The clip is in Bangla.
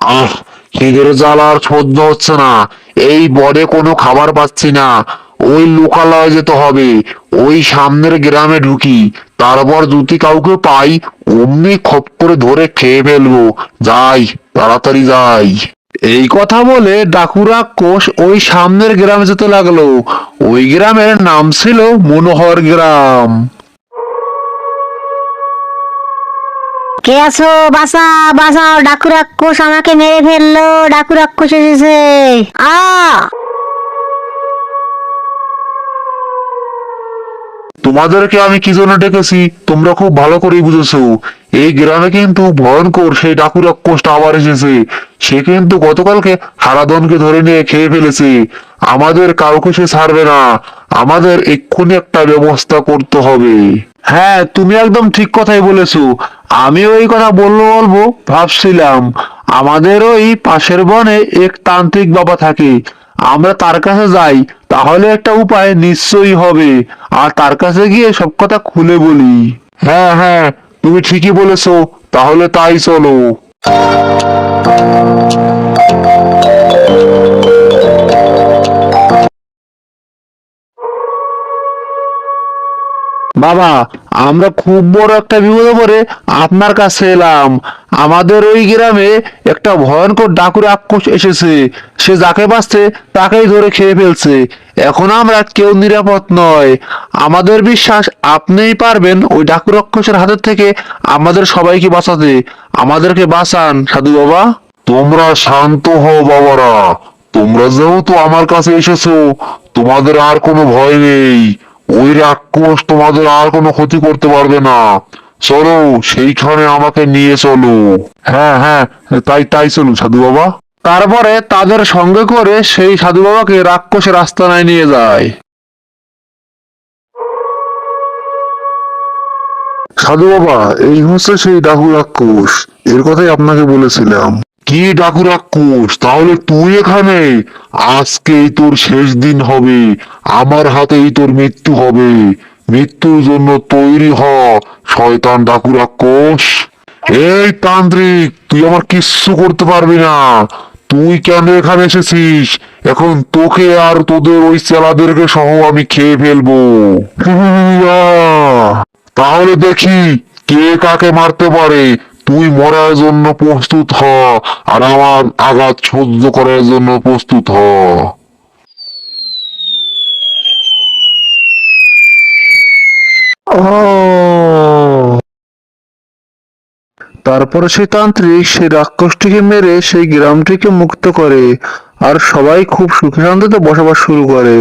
আহ খিদের জ্বালা আর সহ্য হচ্ছে না। এই বনে কোনো খাবার পাচ্ছি না। ওই লোকালয়ে যেতে হবে। ওই সামনের গ্রামে ঢুকি। তারপর যদি কাউকে পাই, অমনি খপ করে ধরে খেয়ে ফেলব। যাই, তাড়াতাড়ি যাই। এই কথা বলে ডাকুরা কোষ ওই সামনের গ্রামে যেতে লাগল। ওই গ্রামের নাম ছিল মনোহর গ্রাম। কে আছো? বাসা বাসা ডাকু রাক্ষস আমাকে মেরে ফেলল ডাকু রাক্ষস এসেছে। আ! তোমাদেরকে আমি কি জন্য ডেকেছি? তোমরা খুব ভালো করেই বুঝেছ। এই গ্রামে কিন্তু ভয়ঙ্কর সেই ডাকু রাক্ষসটা আবার এসেছে। সে কিন্তু গতকালকে হারাদনকে ধরে নিয়ে খেয়ে ফেলেছে। আমাদের কাউকে সে ছাড়বে না। আমাদের এক্ষুনি একটা ব্যবস্থা করতে হবে। হ্যাঁ তুমি একদম ঠিক কথাই বলেছ। আমিও এই কথা বলব বলব ভাবছিলাম। আমাদের ওই পাশের বনে এক তান্ত্রিক বাবা থাকে। আমরা তার কাছে যাই তাহলে একটা উপায় নিশ্চয়ই হবে। আর তার কাছে গিয়ে সব কথা খুলে বলি। হ্যাঁ হ্যাঁ তুমি ঠিকই বলেছ তাহলে তাই চলো। বাবা, আমরা খুব বড় একটা বিপদে পড়ে আপনার কাছে এলাম। আমাদের ওই গ্রামে একটা ভয়ঙ্কর ডাকুর আক্রোশ এসেছে। সে যাকে বাঁচছে তাকেই ধরে খেয়ে ফেলছে। এখন আমরা কেউ নিরাপদ নয়। আমাদের বিশ্বাস, আপনিই পারবেন ওই ডাকুর রাক্ষসের হাতের থেকে আমাদের সবাইকে বাঁচাতে। আমাদেরকে বাঁচান, সাধু বাবা। তোমরা শান্ত হও বাবারা। তোমরা যেহেতু আমার কাছে এসেছ, তোমাদের আর কোনো ভয় নেই। ওই রাক্ষস তোমাদের আর কোনো ক্ষতি করতে পারবে না। চলো, সেইখানে আমাকে নিয়ে চলো। হ্যাঁ হ্যাঁ তাই তাই চলো সাধু বাবা। তারপরে তাদের সঙ্গে করে সেই সাধু বাবাকে রাক্ষসের আস্তানায় নিয়ে যায়। সাধু বাবা, এই হচ্ছে সেই ডাকু রাক্ষস। এর কথাই আপনাকে বলেছিলাম। কি ডাকু রাক্ষস তাহলে তুই এখানে? আজকেই তোর শেষ দিন হবে। আমার হাতেই তোর মৃত্যু হবে। মৃত্যুর জন্য তৈরি হ, শয়তান ডাকু রাক্ষস এই তান্ত্রিক, তুই আমার কিচ্ছু করতে পারবি না। তুই কেন এখানে এসেছিস? এখন তোকে আর তোদের ওই চেলাদেরকে সহ আমি খেয়ে ফেলব। তাহলে দেখি কে কাকে মারতে পারে। তুই মরার জন্য প্রস্তুত হ, আর আমার আঘাত সহ্য করার জন্য প্রস্তুত হ। তারপরে সেই তান্ত্রিক, সেই রাক্ষসটিকে মেরে সেই গ্রামটিকে মুক্ত করে, আর সবাই খুব সুখে শান্তিতে বসবাস শুরু করে।